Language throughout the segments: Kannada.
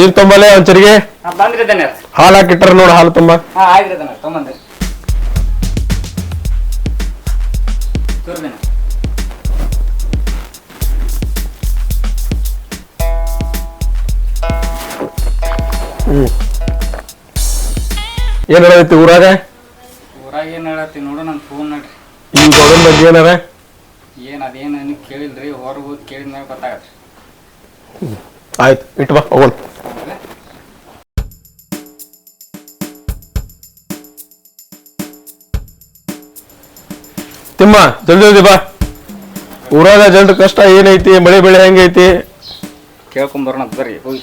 ನೀರ್ ತುಂಬಲೆ ಒಂಚರಿಗೆ? ಬಂದ್ರಿದ್ದಾನೆ ಹಾಲು ಹಾಕಿಟ್ರ ನೋಡು ಹಾಲು ತುಂಬ. ಹಾ ಆಯ್ತು ತೋರ್ದೇನೆ ಏನ್ ಹೇಳೈತಿ ಊರಾಗ? ಊರಾಗ ಏನ್ ಹೇಳತ್ತಿ ನೋಡು ನನ್ ಫೋನ್ ನೋಡ್ರಿ. ಈ ಗೌಡನ್ ಬಗ್ಗೆ ಏನಾರ? ಏನ್ ಅದೇನ ಕೇಳಿಲ್ರಿ ಹೊರಗೆ ಹೋಗಿ ಕೇಳಿದ್ಮೇಲೆ ಮ್ಯಾಗ ಗೊತ್ತಾಗತ್ರಿ ಆಯ್ತು ಇಟ್ಟು ಬಾ ಹೋಗೋಣ. ತಿಮ್ಮ ಜಲ್ದಿ ಜಲ್ದಿ ಬಾ. ಊರಾಗ ಜನರ ಕಷ್ಟ ಏನೈತಿ ಮಳೆ ಬೆಳೆ ಹೆಂಗೈತಿ? ಕೇಳ್ಕೊಂಬರೋಣ ಬರ್ರಿ ಹೋಗಿ.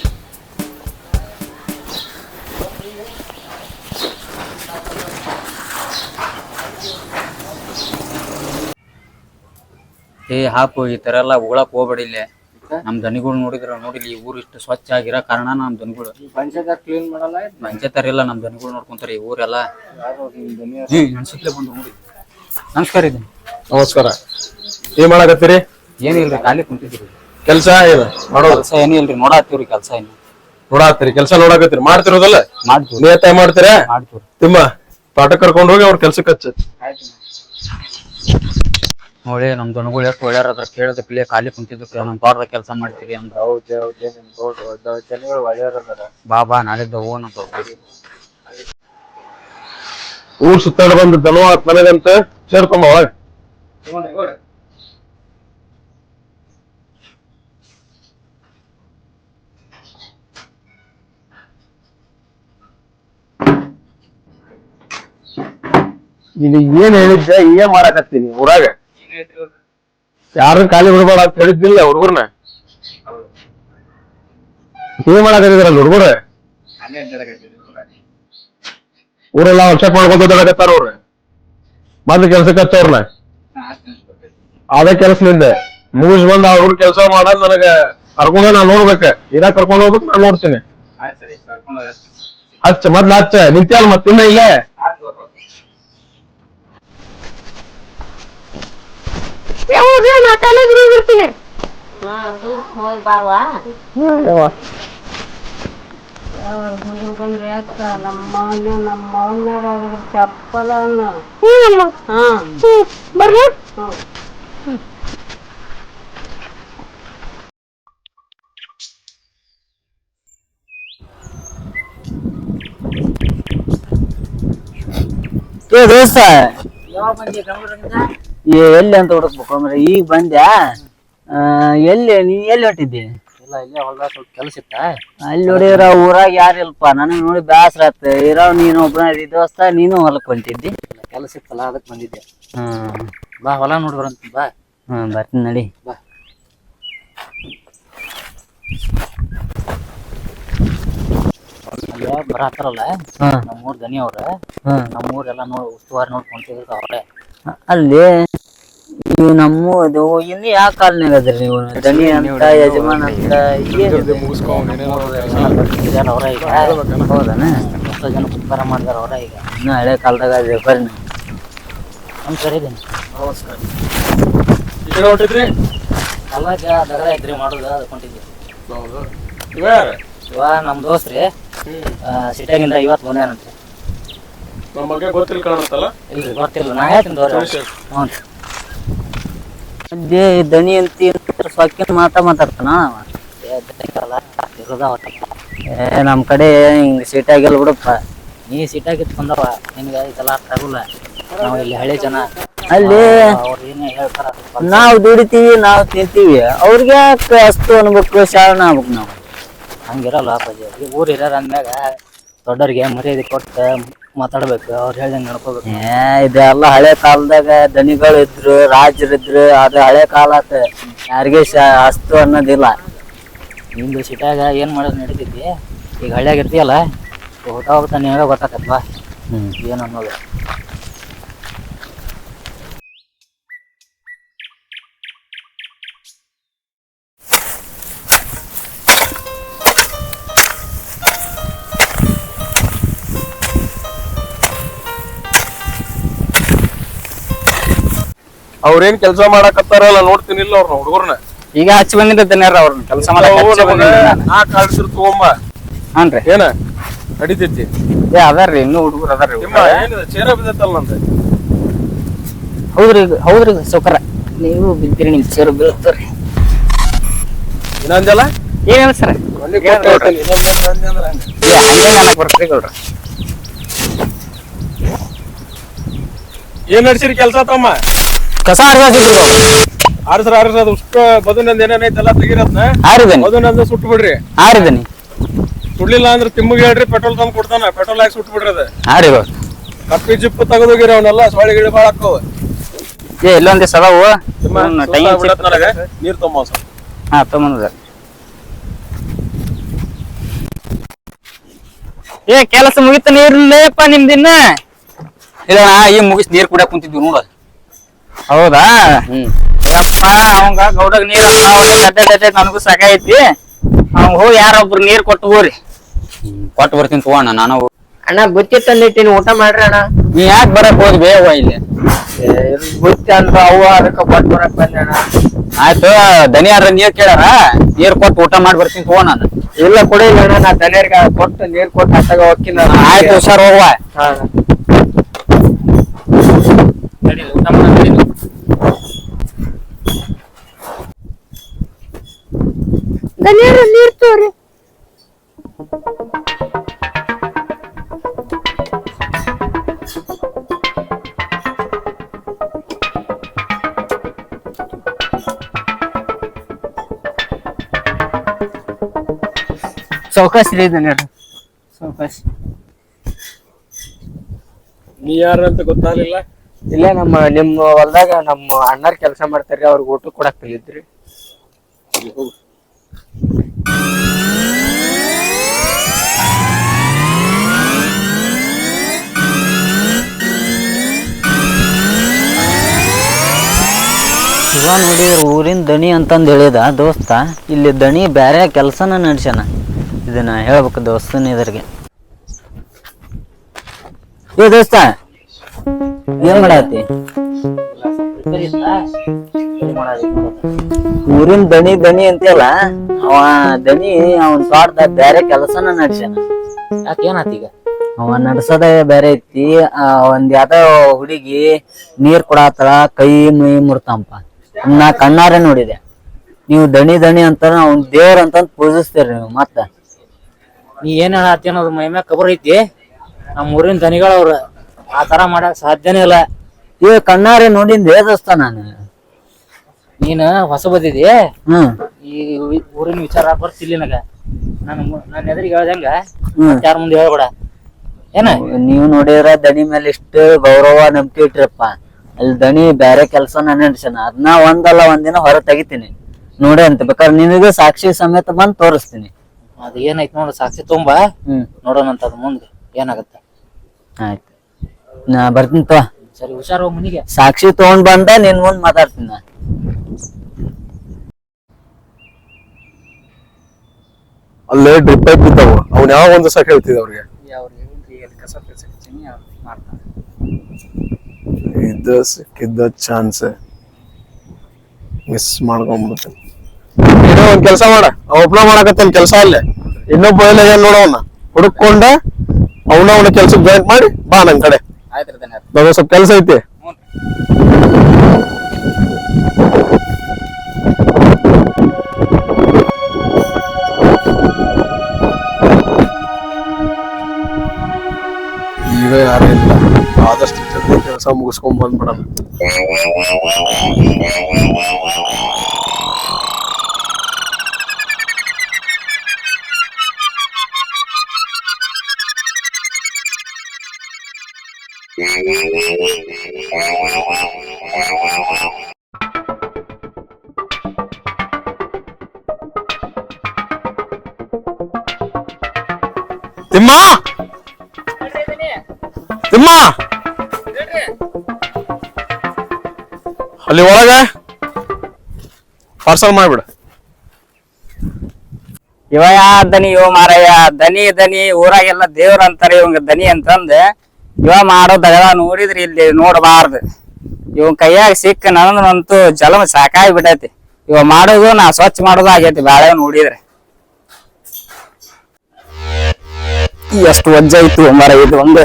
ಏ ಹಾಕು ಈ ತರ ಎಲ್ಲ ಉಗಳಕ್ ಹೋಗ್ಬೇಡಿ ಇಲ್ಲಿ. ನಮ್ ದನಿಗಳು ನೋಡಿದ್ರ ನೋಡಿಲಿ ಈ ಊರು ಇಷ್ಟು ಸ್ವಚ್ಛ ಆಗಿರೋ ಕಾರಣ ನಮ್ ದನಗಳು. ಪಂಚಾಯತ್ ಕ್ಲೀನ್ ಮಾಡಲ್ಲ ನಮ್ಮ ನಮ್ ದನಿಗಳು ನೋಡ್ಕೊಂತಾರ ಈ ಊರೆಲ್ಲ. ಅನ್ಸಿಕ್ಲೆ ಬಂದು ನೋಡಿ. ನಮಸ್ಕಾರ ಇದೆ ನಮಸ್ಕಾರ. ಏನ್ ಮಾಡಾಕತ್ತೀರಿ? ಏನಿಲ್ರಿ ಖಾಲಿ ಕುಂತಿದ್ರಿ ಕೆಲ್ಸ ಏನು ಮಾಡೋದು? ಕೆಲಸ ಏನಿಲ್ರಿ ನೋಡಾತ್ತೀವ್ರಿ ಕೆಲಸ ಏನು ನೋಡಾತ್ತೀರಿ ಕೆಲಸ ನೋಡಾಕತ್ತೀರಿ. ಮಾಡ್ತಿರೋದಲ್ಲ? ಮಾಡ್ತೀವಿ ನಿಯತ್ತಾಗಿ ಮಾಡ್ತೀರಾ? ಮಾಡ್ತೀವಿ ತಿಮ್ಮ ಪಾಠ ಕರ್ಕೊಂಡು ಹೋಗಿ ಅವ್ರ ಕೆಲ್ಸಕ್ಕೆ ಹಚ್ಚ. ನೋಡಿ ನಮ್ ದನಗಳು ಎಷ್ಟು ಒಳ್ಳೆಯ ಅದ್ರ ಕೇಳಿದ ಪಿಲೆ ಖಾಲಿ ಕುಂತಿದ್ದಕ್ಕೆ ನಮ್ ತೋಟದ ಕೆಲಸ ಮಾಡ್ತೀರಿ ಅಂತ ಬಾ ಬಾ ನಾಳಿದ್ದ ಓನ್ ಅಂತ. ಊರ್ ಸುತ್ತಾಡ ಬಂದ ದನ ನನಗಂತ ಸೇರ್ಕೊಂಬ ಒಳಗ. ಇಲ್ಲಿ ಏನ್ ಹೇಳಿದ್ದೆ ಏನ್ ಮಾಡಕತ್ತೀನಿ ಊರಾಗ? ಯಾರು ಖಾಲಿ ಬಿಡಬೇಡ ಅಂತ ಹೇಳಿದ್ದಿಲ್ಲ ಹುಡುಗರ್ನ ಏನ್ ಮಾಡಕತ್ತಿದ್ರಲ್ಲ ಹುಡುಗರ? ಊರೆಲ್ಲ ಚೆಕ್ ಮಾಡ್ಕೊಂತ ಅವ್ರ? ಬಂದ್ ಕೆಲ್ಸಕ್ಕೆ ಹಚ್ಚವ್ರನ್ನ ಅದೇ ಕೆಲಸದಿಂದ ಮುಗಿಸ್ ಬಂದ ಅವ್ರ ಕೆಲಸ ಮಾಡೋದ್ ನನಗ ಕರ್ಕೊಂಡ ನಾ ನೋಡ್ಬೇಕ. ಇರ ಕರ್ಕೊಂಡ್ ಹೋಗ್ಬೇಕು ನಾನ್ ನೋಡ್ತೀನಿ. ಹಚ್ಚ. ಮೊದ್ಲ ಹಚ್ಚ. ನಿಂತ್ಯಾಲ ಮತ್ತಿನ್ನ ಇಲ್ಲೇ. ನಮ್ಮ ಹಾ. ಬರ್ರಿ. ಏ ದೋಸ್ತ. ಎಲ್ಲಿ ಅಂತ ಹುಡುಕ್ಬೇಕು ಅಂದ್ರೆ ಈಗ ಬಂದ್ಯಾ? ಆ, ಎಲ್ಲಿ ನೀ ಎಲ್ಲಿ ಹೊಂಟಿದ್ದಿ? ಇಲ್ಲ ಇಲ್ಲೇ ಹೊಲ್ದಾಗ ಸ್ವಲ್ಪ ಕೆಲಸ ಇತ್ತ? ಅಲ್ಲಿ ನೋಡಿದ್ರ ಊರಾಗ ಯಾರಿಲ್ಪ ನನಗ್ ನೋಡಿ ಬ್ಯಾಸರ ಆತ. ಇರೋ ನೀನು ಒಬ್ಬನ ದೋಸ್ತ ನೀನು ಹೊಲಕ್ ಹೊಂಟಿದ್ದಿ ಕೆಲಸ ಇತ್ತಲ್ಲ ಅದಕ್ಕೆ ಬಂದಿದ್ದೆ. ಹ್ಮ್ ಬಾ ಹೊಲ ನೋಡಿ ಬರಂತ ಬಾ. ಹ್ಮ್ ಬರ್ತೀನಿ ನಡಿ. ಬಾ. ಬರತ್ತಾರಲ್ಲ ಹ್ಮ್ ನಮ್ಮೂರ್ ದನಿ ಅವ್ರ. ಹ್ಮ್ ನಮ್ಮೂರೆಲ್ಲ ನೋಡಿ ಉಸ್ತುವಾರಿ ನೋಡ್ಕೊಂತಿದ್ರು ಅವ್ರೆ. ಅಲ್ಲಿ ನೀವು ನಮ್ಮದು ಇನ್ನು ಯಾವ ಕಾಲ್ನಾಗ ಅದ್ರಿ ನೀವು? ದಣಿ ಅಂತ ಯಜಮಾನ್ ಅಂತ ಅವ್ರ ಈಗ. ಹೌದಾನ? ಎಷ್ಟೋ ಜನ ಉಪಕಾರ ಮಾಡ್ದಾರ ಅವ್ರ ಈಗ. ಇನ್ನೂ ಹಳೆ ಕಾಲದಾಗ ಅದೇ ಬರ್ರಿ. ನಮಸ್ಕಾರ ಇದ್ದೀನಿ ಹೊಂಟಿದ್ರಿ? ಅವಾಗ ದಗದ ಇದ್ರಿ ಮಾಡೋದು ಅದು ಕೊಂಡಿದ್ವಿ ಇವ ನಮ್ಮ ನಮ್ ದೋಸ್ತ್ರಿ. ಸಿಟಿಯಾಗಿಂದ ಇವತ್ತು ಬಂದೇನಂತೆ. ನಮ್ಮ ಬಗ್ಗೆ ಗೊತ್ತಿಲ್ಲ ಕಾಣುತ್ತಲ್ಲ? ಇಲ್ರಿ ಗೊತ್ತಿಲ್ಲ. ನಾ ಹೇಳ್ತೀನಿ ಹ್ಞೂ ಅದೇ ದಣಿ ಅಂತ ಸ್ವಕ್ಕಿನ ಮಾತಾ ಮಾತಾಡ್ತಾನ? ಏ ನಮ್ಮ ಕಡೆ ಹಿಂಗ್ ಸೀಟಾಗಿಲ್ಲ ಬಿಡಪ್ಪ. ನೀ ಸೀಟಾಗಿ ಬಂದವ ನಿನ್ಗೆ ಇದೆಲ್ಲ ಅರ್ಥ ಆಗುಲ್ಲ. ನಾವು ಇಲ್ಲಿ ಹಳೆ ಜನ. ಅಲ್ಲಿ ಏನೇ ನಾವ್ ದುಡಿತೀವಿ ನಾವು ತಿಂತೀವಿ. ಅವ್ರಿಗೆ ಯಾಕೆ ಅಷ್ಟು ಅನ್ಬೇಕು ಶಾರಣ ಆಗ್ಬೇಕು ನಾವು? ಹಂಗಿರಲ್ಲ ಅಪ್ಪಾಜಿ. ಊರು ಹಿರಿಯರ್ ಅಂದ್ಮ್ಯಾಗ ದೊಡ್ಡರಿಗೆ ಮರ್ಯಾದೆ ಕೊಟ್ಟು ಮಾತಾಡ್ಬೇಕು ಅವ್ರು ಹೇಳ್ದಂಗೆ ನಡ್ಕೋಬೇಕು. ಏ ಇದೆಲ್ಲ ಹಳೆ ಕಾಲದಾಗ ದನಿಗಳು ಇದ್ರು ರಾಜರು ಇದ್ರು ಅದು ಹಳೆ ಕಾಲ ಆತ. ಯಾರಿಗೆ ಅಸ್ತು ಅನ್ನೋದಿಲ್ಲ. ಇಂದು ಸಿಟ್ಯಾಗ ಏನು ಮಾಡೋದು ನಡೀತೈತಿ? ಈಗ ಹಳ್ಳಿಯಾಗ ಇರ್ತೀಯಲ್ಲ ಹೋಗ್ತಾ ಹೋಗ್ತಾ ನಿನಗ ಗೊತ್ತಾಕತ್ವಾ? ಏನು ಅನ್ನೋದು? ಅವ್ರೇನ್ ಕೆಲಸ ಮಾಡಕತ್ತಾರಲ್ಲ ನೋಡ್ತೀನಿ ಇಲ್ಲ ಅವ್ರನ್ನ ಹುಡುಗರ್ನ. ಈಗ ಹಚ್ಚಿ ಬಂದಿದ್ದ ಅವ್ರ ಕೆಲಸ. ನಾ ಕಾಡ್ಸಿರ್ ತಗೊಂಬ. ಹಾನ್ರಿ ಏನ? ನಡಿತೈತಿ. ಏ ಅದಾರ್ರಿ ಇನ್ನೂ ಹುಡುಗರು ಅದಾರ್ರಿ ಚೇರ ಬಿದ್ದೈತಲ್ಲ ನಂದು. ಹೌದ್ರಿ ಹೌದ್ರಿ ಸೌಕರ. ನೀವು ಬಿದ್ದಿರಿ ನಿಮ್ ಚೇರ ಬೀಳ್ತಾರ್ರಿ ಇನ್ನೊಂದಲ್ಲ? ಏನಿಲ್ಲ ಸರ್. ಹಂಗೆ. ಬರ್ತೀರಿ ಗೌಡ್ರ. ಏನ್ ನಡ್ಸಿರಿ ಕೆಲ್ಸ ತಮ್ಮ? ಕಸ ಆರ್ಸಿದ್ರು ಆರ್ಸ್ರ ಆರ್ಸ್ರ ಅದು ಉಷ್ಟ ಬದುನಂದ್ ಏನೇನೈತೆಲ್ಲ ತೆಗಿರತ್ನ ಆರಿದನಿ ಬದುನಂದ ಸುಟ್ಟು ಬಿಡ್ರಿ ಆರಿದನಿ ಸುಡ್ಲಿಲ್ಲ ಅಂದ್ರೆ ತಿಮ್ಮಗ್ ಹೇಳ್ರಿ ಪೆಟ್ರೋಲ್ ತಂದು ಕೊಡ್ತಾನ ಪೆಟ್ರೋಲ್ ಹಾಕಿ ಸುಟ್ಟು ಬಿಡ್ರಿ ಅದ. ಆರಿ ಕಪ್ಪಿ ಜಿಪ್ಪು ತೆಗೆದೋಗಿರಿ ಅವನ್ನೆಲ್ಲ ಸೊಳ್ಳೆ ಗಿಳಿ ಬಾಳ ಹಾಕವ ಏ ಇಲ್ಲೊಂದ್ ನನಗೆ. ನೀರ್ ತೊಂಬ ಹಾ ತಗೊಂಬಂದ. ಏ ಕೆಲಸ ಮುಗಿತ ನೀರ್ಲೇಪ ನಿಮ್ದಿನ್ನ. ಇಲ್ಲ ಈ ಮುಗಿಸ್ ನೀರ್ ಕುಡಿಯಕ್ ಕುಂತಿದ್ವಿ ನೋಡ. ಹೌದಾ? ಹ್ಮ್. ಯಪ್ಪ ಅವಂಗ ಗೌಡಗ್ ನೀರ್ ಅಡ್ಡ ನನಗೂ ಐತಿ. ಅವ್ ಹೋಗಿ ಯಾರೊಬ್ರು ನೀರ್ ಕೊಟ್ಟು ಹೋಗ್ರಿ. ಕೊಟ್ಟು ಬರ್ತೀನಿ ತಗೋಣ ನಾನು ಅಣ್ಣ ಬುತ್ತಿ ತಂದಿಟ್ಟಿನಿ ಊಟ ಮಾಡ್ರಿ ಅಣ್ಣ. ನೀ ಯಾಕೆ ಬರಕ್ ಹೋದ್ ಬೇವ ಇಲ್ಲಿ. ಬುತ್ತಿ ಅಂತ ಅವು ಅದಕ್ಕ ಕೊಟ್ಟು ಬರಕ್ ಬಂದೆ ಅಣ್ಣ. ಆಯ್ತು ದನಿಯಾರ ನೀರ್ ಕೇಳಾರ ನೀರ್ ಕೊಟ್ಟು ಊಟ ಮಾಡಿ ಬರ್ತೀನಿ ತಗೋ ನಾನು. ಇಲ್ಲ ಕೊಡಿಲ್ಲ ಅಣ್ಣ ನಾ ದನಿಯರ್ಗ ಕೊಟ್ಟು ನೀರ್ ಕೊಟ್ಟು ಹತ್ತಾಗ ಹೋಗ್ತೀನಿ ಆಯ್ತು ಹುಷಾರ್ ಹೋಗುವ. ಹಾ ಊಟ ಮಾಡಿ ದನಿಯರ ನೀರ್ ತೋರಿ. ಚೌಕಾಸಿ ರೀ ದನಿಯರ್ ಚೌಕಾಸಿ ನೀ ಯಾರಂತ ಗೊತ್ತಾಗ್ಲಿಲ್ಲ? ಇಲ್ಲೇ, ನಮ್ಮ ನಿಮ್ಮ ಹೊಲ್ದಾಗ ನಮ್ಮ ಅಣ್ಣರ್ ಕೆಲಸ ಮಾಡ್ತಾರ್ರಿ, ಅವ್ರಿಗೆ ಊಟ ಕೊಡಕ್ ಬಂದಿದ್ರಿ ಶಿವ ನೋಡಿದ್ರ ಊರಿನ ದಣಿ ಅಂತಂದು ಹೇಳಿದ ದೋಸ್ತ, ಇಲ್ಲಿ ದಣಿ ಬ್ಯಾರೆ ಕೆಲಸನ ನಡ್ಸ್ಯಾನ. ಇದನ್ನ ಹೇಳ್ಬೇಕು ದೋಸ್ತನ ಇದ್ರಿಗೆ ಏ ದೋಸ್ತ ಏನ್ ಮಾಡತ್ತಿ ಊರಿನ ದಣಿ ದಣಿ ಅಂತೆಲ್ಲ ಅವ ದಣಿ ಅವನ್ ಸ್ವಾರ್ಥ ಬೇರೆ ಕೆಲಸನ ನಡ್ಸ್ಯಾನ. ಯಾಕೆ ಏನಾತೀಗ ಅವ ನಡ್ಸೋದ ಬೇರೆ ಐತಿ ಒಂದ್ ಯಾವ್ದೋ ಹುಡುಗಿ ನೀರ್ ಕೊಡಾತಳ ಕೈ ಮೈ ಮುರ್ತಾಂಪ. ನಾ ಕಣ್ಣಾರೆ ನೋಡಿದೆ. ನೀವು ದಣಿ ದಣಿ ಅಂತ ಅವ್ನ್ ದೇವ್ರ ಅಂತ ಪೂಜಿಸ್ತೀರಿ ನೀವು ಮತ್ತ. ನೀ ಏನ್ ಹೇಳತ್ತಿ ಅನ್ನೋದು ಮೈ ಮ್ಯಾಗ ಕಬರ್ ಐತಿ? ನಮ್ಮ ಊರಿನ ದನಿಗಳವ್ರ ಆ ತರ ಮಾಡಕ್ ಸಾಧ್ಯನೇ ಇಲ್ಲ. ಈ ಕಣ್ಣಾರಿ ನೋಡಿಂದ ದೋಸ್ತ ನಾನು. ನೀನ ಹೊಸ ಬದಿದಿ? ಹ್ಮ್. ಈ ಊರಿನ ವಿಚಾರ ಬರ್ತಿಲ್ಲ ನನಗ. ನಾನು ನನ್ನ ಎದುರಿಗೆ ಹೇಳ್ದಂಗ ಯಾರ ಮುಂದೆ ಹೇಳ್ಬೇಡ. ಏನ? ನೀವು ನೋಡಿದ್ರ ದಣಿ ಮೇಲೆ ಇಷ್ಟು ಗೌರವ ನಂಬಿಕೆ ಇಟ್ರಪ್ಪ ಅಲ್ಲಿ ದಣಿ ಬೇರೆ ಕೆಲಸ ನಾನು ನಡೆಸನ ಅದನ್ನ ಒಂದಲ್ಲ ಒಂದಿನ ಹೊರ ತೆಗಿತೀನಿ. ನೋಡಿ ಅಂತ. ಬೇಕಾದ್ರೆ ನಿನಗ ಸಾಕ್ಷಿ ಸಮೇತ ಬಂದ್ ತೋರಿಸ್ತೀನಿ. ಅದು ಏನೈತ್ ನೋಡು ಸಾಕ್ಷಿ ತುಂಬಾ. ಹ್ಮ್. ನೋಡೋಣ ಅಂತ ಅದ್ ಮುಂದೆ. ಏನಾಗತ್ತ? ಆಯ್ತು. ನಾ ಬರ್ತೀನಿ ತೋ ಸರಿ ಹುಷಾರು ಮನಿಗೆ. ಸಾಕ್ಷಿ ತಗೊಂಡ್ ಬಂದ ನಿನ್ ಮುಂದ್ ಮಾತಾಡ್ತೀನಿ ನಾ. ಅಲ್ಲೇ ಡ್ರಿಪ್ ಪೈಪ್ ಇದ್ದಾವ ಅವ್ನ ಯಾವ ಒಂದ್ ದಿವಸ ಹೇಳ್ತಿದ್ದ ಅವ್ರಿಗೆ? ಇದ್ದ ಸಿಕ್ಕಿದ್ದ ಚಾನ್ಸ್ ಮಿಸ್ ಮಾಡ್ಕೊಂಡ್ಬಿಡ್ತೀನಿ ಏನೋ ಒಂದ್ ಕೆಲಸ ಮಾಡ. ಒಬ್ನ ಮಾಡಕತ್ತಾನ ಕೆಲಸ ಅಲ್ಲೇ. ಇನ್ನೊಬ್ಬ ಎಲ್ಲ ಏನ್ ನೋಡವನ್ನ ಹುಡುಕೊಂಡ ಅವನ ಅವನ ಕೆಲ್ಸಕ್ಕೆ ಜಾಯಿನ್ ಮಾಡಿ ಬಾ ನನ್ ಕಡೆ. ನಂಗೆ ಸ್ವಲ್ಪ ಕೆಲಸ ಐತಿ? ಈಗ ಯಾರು ಇಲ್ಲ. ಆದಷ್ಟು ಕೆಲಸ ಮುಗಿಸ್ಕೊಂಡ್ ಬಂದ್ಬಿಡೋಣ. ತಿಮ್ಮ ತಿಮ್ಮ ಅಲ್ಲಿ ಒಳಗ? ಪಾರ್ಸಲ್ ಮಾಡ್ಬಿಡ. ಇವ ಯಾ ದನಿ ಇವ ಮಾರಯ್ಯ ದನಿ ದನಿ ಊರಾಗೆಲ್ಲ ದೇವ್ರ ಅಂತಾರೆ ಇವಂಗ ದನಿ ಅಂತಂದ. ಇವ ಮಾಡೋ ದಗದ ನೋಡಿದ್ರಿ ಇಲ್ಲಿ ನೋಡಬಾರ್ದು. ಇವ್ ಕೈಯಾಗ ಸಿಕ್ಕ ನನ್ನಂತೂ ಜಲಮ ಸಾಕಾಗಿ ಬಿಟ್ಟೈತಿ ಇವ ಮಾಡೋದು ನಾ ಸ್ವಚ್ಛ ಮಾಡೋದು ಆಗೈತಿ ಬಾಳೆ ನೋಡಿದ್ರೆ. ಎಷ್ಟು ವಜ್ಜ ಇತ್ತು ಮರ ಇದು ಒಂದು.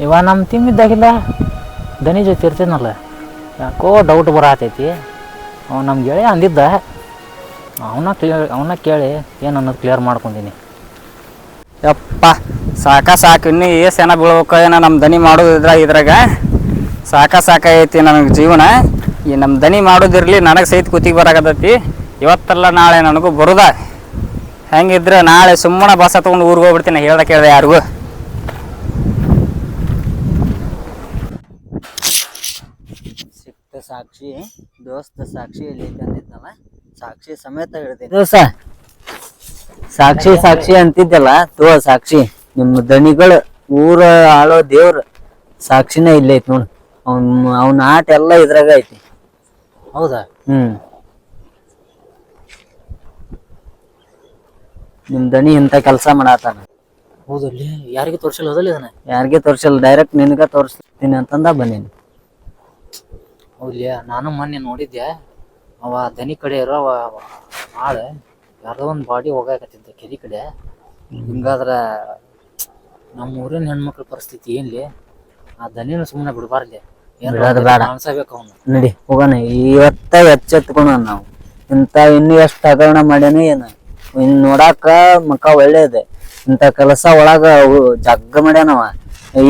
ಇವ ನಮ್ಮ ತಿಮ್ಮಿದ್ದಾಗಿಲ್ಲ ದನಿ ಜೊತೆ ಇರ್ತೀನಲ್ಲ, ಯಾಕೋ ಡೌಟ್ ಬರತೈತಿ. ಅವ ನಮ್ಮ ಗೆಳೆಯ ಅಂದಿದ್ದ. ಅವನ ಕ್ಲಿಯರ್ ಅವನ್ನ ಕೇಳಿ ಏನು ಅನ್ನೋದು ಕ್ಲಿಯರ್ ಮಾಡ್ಕೊಂಡೀನಿ. ಯಪ್ಪ, ಸಾಕ ಸಾಕು, ಇನ್ನೂ ಏಸೇನ ಬೀಳ್ಬೇಕು, ಏನೋ ನಮ್ಮ ದನಿ ಮಾಡೋದು ಇದ್ರ ಇದ್ರಾಗ. ಸಾಕ ಸಾಕೈತಿ ನನಗೆ ಜೀವನ. ಈ ನಮ್ಮ ದನಿ ಮಾಡೋದಿರಲಿ ನನಗೆ ಸಹಿತ ಕೂತಿಗೆ ಬರಾಕತ್ತೈತಿ. ಇವತ್ತಲ್ಲ ನಾಳೆ ನನಗೂ ಬರುದ. ಹೆಂಗಿದ್ರೆ ನಾಳೆ ಸುಮ್ಮನೆ ಬಸ್ ಹತ್ಕೊಂಡು ಊರಿಗೆ ಹೋಗ್ಬಿಡ್ತೀನಿ, ಹೇಳ್ದ ಕೇಳ್ದೆ ಯಾರಿಗೂ. ಸಾಕ್ಷಿ ದೋಸ್ತ ಸಾಕ್ಷಿ ಇಲ್ಲಿ ತಂದಿದ್ದಲ್ಲ ಸಾಕ್ಷಿ ಸಮೇತ ಹೇಳ್ತೀನಿ ದೋಸ ಸಾಕ್ಷಿ ಸಾಕ್ಷಿ ಅಂತಿದ್ದಲ್ಲ ತೋ ಸಾಕ್ಷಿ ನಿಮ್ಮ ದಣಿಗಳು ಊರ ಆಳೋ ದೇವ್ರ ಸಾಕ್ಷಿನ ಇಲ್ಲೇ ಐತಿ ನೋಡು. ಅವ್ನ ಅವ್ನ ಆಟ ಎಲ್ಲ ಇದ್ರಾಗ ಐತಿ. ಹೌದಾ? ಹ್ಮ್. ನಿಮ್ ದಣಿ ಇಂತ ಕೆಲಸ ಮಾಡಾತಾನ. ಹೌದಲ್ಲಿ ಯಾರಿಗೆ ತೋರಿಸಿಲ್ಲ ಹೋದಲ್ಲಿ ಇದನ್ನ ಯಾರಿಗೆ ತೋರಿಸಿಲ್ಲ ಡೈರೆಕ್ಟ್ ನಿನಗ ತೋರಿಸ್ತೀನಿ ಅಂತಂದ ಬಂದೀನಿ. ಹೌದ್ಲಿಯ ನಾನು ಮೊನ್ನೆ ನೋಡಿದ್ದೆ ಅವ ದನಿ ಕಡೆ ಇರೋ ಅವ ಆಳ ಯಾರ್ದೋ ಒಂದು ಬಾಡಿ ಹೋಗಾಕತ್ತಿದ್ದ ಕೆರಿ ಕಡೆ. ಹಿಂಗಾದ್ರೆ ನಮ್ಮ ಊರಿನ ಹೆಣ್ಮಕ್ಳ ಪರಿಸ್ಥಿತಿ ಏನ್ಲಿ? ಆ ದನಿನ ಸುಮ್ಮನೆ ಬಿಡಬಾರ್ಲಿ ಬಿಡೋದು ಬೇಡ. ಅನ್ಸಬೇಕು ಅವನು. ನಡಿ ಹೋಗೋಣ. ಇವತ್ತ ಎಚ್ಚೆತ್ಕೊಳ ನಾವು. ಇಂಥ ಇನ್ನು ಎಷ್ಟು ಹಗರಣ ಮಾಡ್ಯಾನ ಏನ. ಇನ್ ನೋಡಾಕ ಮಕ ಒಳ್ಳೇದೆ ಇಂಥ ಕೆಲಸ ಒಳಗ ಅವು ಜಗ್ಗ ಮಾಡ್ಯಾನವ.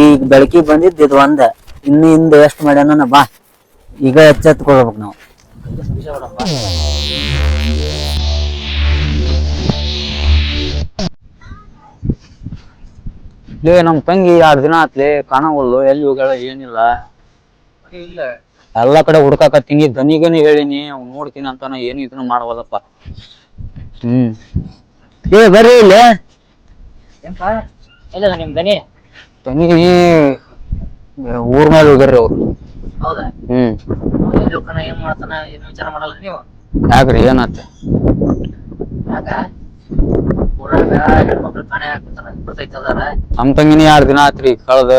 ಈಗ ಬೆಳಕಿ ಬಂದಿದ್ದು ಇದು ಒಂದ. ಇನ್ನು ಹಿಂದೆ ಎಷ್ಟು ಮಾಡ್ಯಾನ ಬಾ. ಈಗ ಎಚ್ಚೆತ್ಕೊಳ್ಬೇಕು ನಾವು. ಲೇ ನಮ್ಮ ತಂಗಿ ಎರಡು ದಿನ ಆತ್ಲೆ ಕಾಣವಲ್ಲು ಎಲ್ಲಿ ಹೋಗ್ಯಾಳ ಏನಿಲ್ಲ. ಇಲ್ಲ. ಎಲ್ಲ ಕಡೆ ಹುಡ್ಕಾಕತ್ತೀನಿ ದನಿಗನಿ ಹೇಳಿನಿ ಅವ್ ನೋಡ್ತೀನಿ ಅಂತಾನ ಏನು ಇದನ್ನ ಮಾಡವಲ್ಲಪ್ಪ. ಹ್ಮ್. ಏ ಬರ್ರಿ ಇಲ್ಲಿ. ಇಲ್ಲ ನಿಮ್ ದನಿ ದನಿ ಊರ್ ಮೇಲೆ ಹೋಗ್ಯಾರ್ರಿ ಅವ್ರು. ಹೌದಾ? ಹ್ಮ್. ಏನ್ ಮಾಡ್ತಾನ ಏನ್ ವಿಚಾರ ಮಾಡಲ್ಲ ನೀವು ಯಾಕ್ರಿ ಏನಾತ ಯಾಕ ಊರಾಗ ಹೆಣ್ಮಕ್ಳು ಕಾಣೆ ಹಾಕ್ಬಿಡ್ತಾನ ಗೊತ್ತೈತೆ ಅದಾರ ನಮ್ ತಂಗಿನಿ ಎರಡ್ ದಿನ ಆತ್ರಿ ಕಳ್ದ?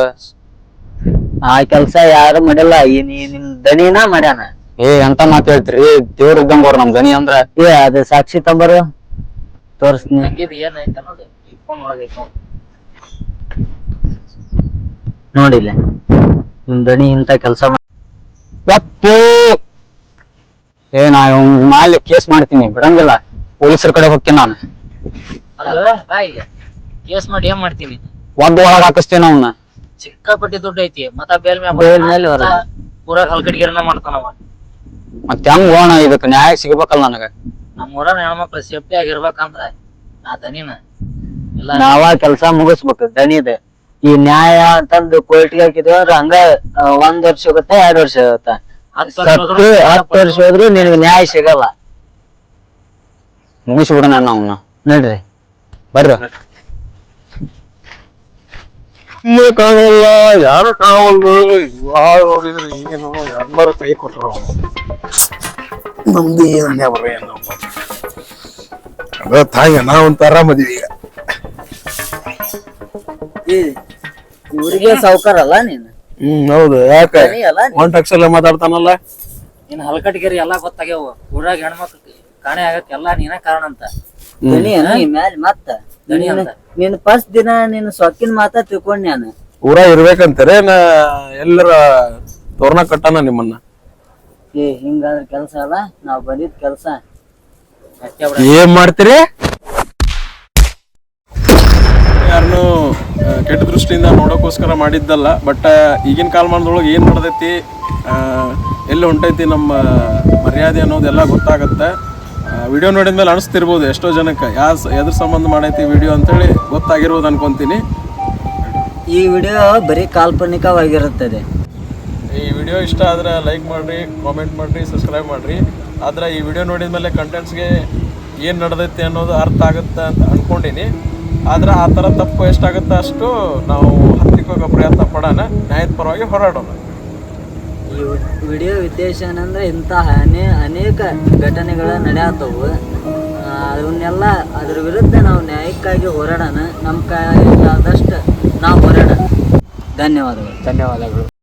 ಆ ಕೆಲ್ಸ ಯಾರು ಮಾಡಿಲ್ಲ ಏನಿ ನೀ- ನಿಮ್ ದಣಿನ ಮಾಡ್ಯಾನ? ಏ ಎಂತ ಮಾತ್ ಹೇಳ್ತೀರಿ? ದೇವ್ರ ಇದ್ದಂಗ ಅವ್ರ ನಮ್ ದನಿ ಅಂದ್ರ? ಏ ಅದು ಸಾಕ್ಷಿ ತಂಬರು. ತೋರಿಸ್ತೀನಿ. ತಂಗಿದ್ ಏನೈತೆ ಅನ್ನೋದು ಫೋನ್ ಒಳಗೈತೆ ನೋಡಿಲ್ಲ. ನಿಮ್ ದಣಿ ಇಂತ ಕೆಲಸ ಯಪ್ಪು ಏ ನಾ ಮಾಲಿ ಮ್ಯಾಲೆ ಕೇಸ್ ಮಾಡ್ತೀನಿ. ಬಿಡಂಗಿಲ್ಲ. ಪೊಲೀಸರ ಕಡೆ ಹೋಗ್ತೀನಿ ನಾನು. ಕೇಸ್ ಮಾಡಿ ಏನ್ ಮಾಡ್ತೀನಿ? ಒಂದು ಒಳಗ ಹಾಕಿಸ್ತೀನಿ ಅವನ್ನ ಸಿಕ್ಕಾಪಟ್ಟಿ ದುಡ್ಡು ಐತಿ. ಮತ್ತ ಬೇಲ್ ಮ್ಯಾಗ ಬೇಲ್ ಮೇಲೆ ಹೊರ. ಊರಾಗ ಹಲ್ಕಡಿಗೆರನ ಮಾಡ್ತಾನವ ಮತ್ತೆ ಹೆಂಗ್ ಹೋಣ ಇದಕ್ ನ್ಯಾಯ ಸಿಗ್ಬೇಕಲ್ಲ ನನಗ. ನಮ್ಮ ಊರ ಹೆಣ್ಮಕ್ಳು ಸೇಫ್ಟಿ ಆಗಿರ್ಬೇಕಂದ್ರ ನಾ ದನಿನ. ಎಲ್ಲ ನಾವ ಕೆಲಸ ಮುಗಿಸ್ಬೇಕು. ದಣಿದ ಈ ನ್ಯಾಯ ಅಂತಂದು ಕೋರ್ಟ್ಗೆ ಹಾಕಿದ್ವಿ ಅಂದ್ರೆ ಹಂಗ ಒಂದ್ ವರ್ಷ ಹೋಗುತ್ತೆ ಎರಡ್ ವರ್ಷ ಹೋಗುತ್ತೆ. ಸತ್ತು ಹತ್ತು ವರ್ಷ ಹೋದ್ರು ನಿನಗೆ ನ್ಯಾಯ ಸಿಗಲ್ಲ. ಮುಗಿಸ್ಬಿಡೋಣ ಅವನ್ನ. ನೋಡ್ರಿ. ಬರ್ರಿ. ಕಾಣಲ್ಲ. ಯಾರು ಕಾಣವಲ್ರು ಯಾರು ನೋಡಿದ್ರೆ? ಏನು? ಎಲ್ಲರೂ ಕೈ ಕೊಟ್ಟರು ನಮ್ದು ಏನು ಬರ್ರಿ ಅದ ತಾಯಿ ನಾ ಒಂಥರ ಮದ್ವಿ ಈಗ. ಊರಿಗೆ ಸಾವುಕಾರ ಅಲ್ಲ ನೀನು? ಹ್ಮ್ ಹೌದು. ಯಾಕೆ? ಅಲ್ಲ ನೀನು? ಒಂದ್ ಟಕ್ಸಲ್ಲ ಮಾತಾಡ್ತಾನಲ್ಲ? ಇನ್ ಹಲ್ಕಟಿಗೆರಿ ಎಲ್ಲಾ ಗೊತ್ತಾಗ್ಯಾವ. ಊರಾಗ ಹೆಣ್ಮಕ್ಳು ಕಾಣೆ ಆಗಕ್ ಎಲ್ಲಾ ನೀನ ಕಾರಣ ಅಂತ. ದಣಿ ಅನ್ನ ಈ ಮ್ಯಾಲ್ ಮತ್ತ? ದಣಿ ನೀನು- ಅಂತ. ನೀನು ಫಸ್ಟ್ ದಿನ ನಿನ್ನ ಸೊಕ್ಕಿನ ಮಾತಾ ತಿಳ್ಕೊಂಡ್ ನಾನು. ಊರ ಇರ್ಬೇಕಂತಾರೆ ನಾ ಎಲ್ಲರ ತೋರ್ಣ ಕಟ್ಟಾನ ನಿಮ್ಮನ್ನ? ಏ ಹಿಂಗಾದ್ರೆ ಕೆಲಸ ಅಲ್ಲ? ನಾವ್ ಬಂದಿದ್ ಕೆಲಸ. ಅಷ್ಟೇ ಬಿಡ. ಏನ್ ಮಾಡ್ತೀರಿ? ಕೆಟ್ಟ ದೃಷ್ಟಿಯಿಂದ ನೋಡೋಕ್ಕೋಸ್ಕರ ಮಾಡಿದ್ದಲ್ಲ ಬಟ್ ಈಗಿನ ಕಾಲಮಾನದೊಳಗೆ ಏನು ನಡೆದೈತಿ ಎಲ್ಲಿ ಹೊಂಟೈತಿ ನಮ್ಮ ಮರ್ಯಾದೆ ಅನ್ನೋದೆಲ್ಲ ಗೊತ್ತಾಗತ್ತೆ. ವಿಡಿಯೋ ನೋಡಿದ ಮೇಲೆ ಅನಿಸ್ತಿರ್ಬೋದು ಎಷ್ಟೋ ಜನಕ್ಕೆ ಯಾ ಎದ್ರ ಸಂಬಂಧ ಮಾಡೈತಿ ವಿಡಿಯೋ ಅಂತೇಳಿ ಗೊತ್ತಾಗಿರ್ಬೋದು ಅನ್ಕೊಂತೀನಿ. ಈ ವಿಡಿಯೋ ಬರೀ ಕಾಲ್ಪನಿಕವಾಗಿರುತ್ತದೆ. ಈ ವಿಡಿಯೋ ಇಷ್ಟ ಆದ್ರೆ ಲೈಕ್ ಮಾಡಿರಿ ಕಾಮೆಂಟ್ ಮಾಡಿರಿ ಸಬ್ಸ್ಕ್ರೈಬ್ ಮಾಡಿರಿ. ಆದ್ರೆ ಈ ವಿಡಿಯೋ ನೋಡಿದ ಮೇಲೆ ಕಂಟೆಂಟ್ಸ್ಗೆ ಏನು ನಡೆದೈತಿ ಅನ್ನೋದು ಅರ್ಥ ಆಗುತ್ತೆ ಅಂತ ಅನ್ಕೊಂಡಿನಿ. ಆದ್ರೆ ಆ ಥರ ತಪ್ಪು ಎಷ್ಟಾಗುತ್ತೆ ಅಷ್ಟು ನಾವು ಹತ್ತಿಕ್ಕೋಗೋ ಪ್ರಯತ್ನ ಪಡೋಣ. ನ್ಯಾಯದ ಪರವಾಗಿ ಹೋರಾಡೋಣ. ಈ ವಿಡಿಯೋ ಉದ್ದೇಶ ಏನಂದ್ರೆ ಇಂತಹ ಅನೇ ಅನೇಕ ಘಟನೆಗಳು ನಡೆಯತ್ತವು. ಅದನ್ನೆಲ್ಲ ಅದ್ರ ವಿರುದ್ಧ ನಾವು ನ್ಯಾಯಕ್ಕಾಗಿ ಹೋರಾಡೋಣ. ನಮ್ಮ ಕೈ ಆದಷ್ಟು ನಾವು ಹೋರಾಡೋಣ. ಧನ್ಯವಾದಗಳು. ಧನ್ಯವಾದಗಳು.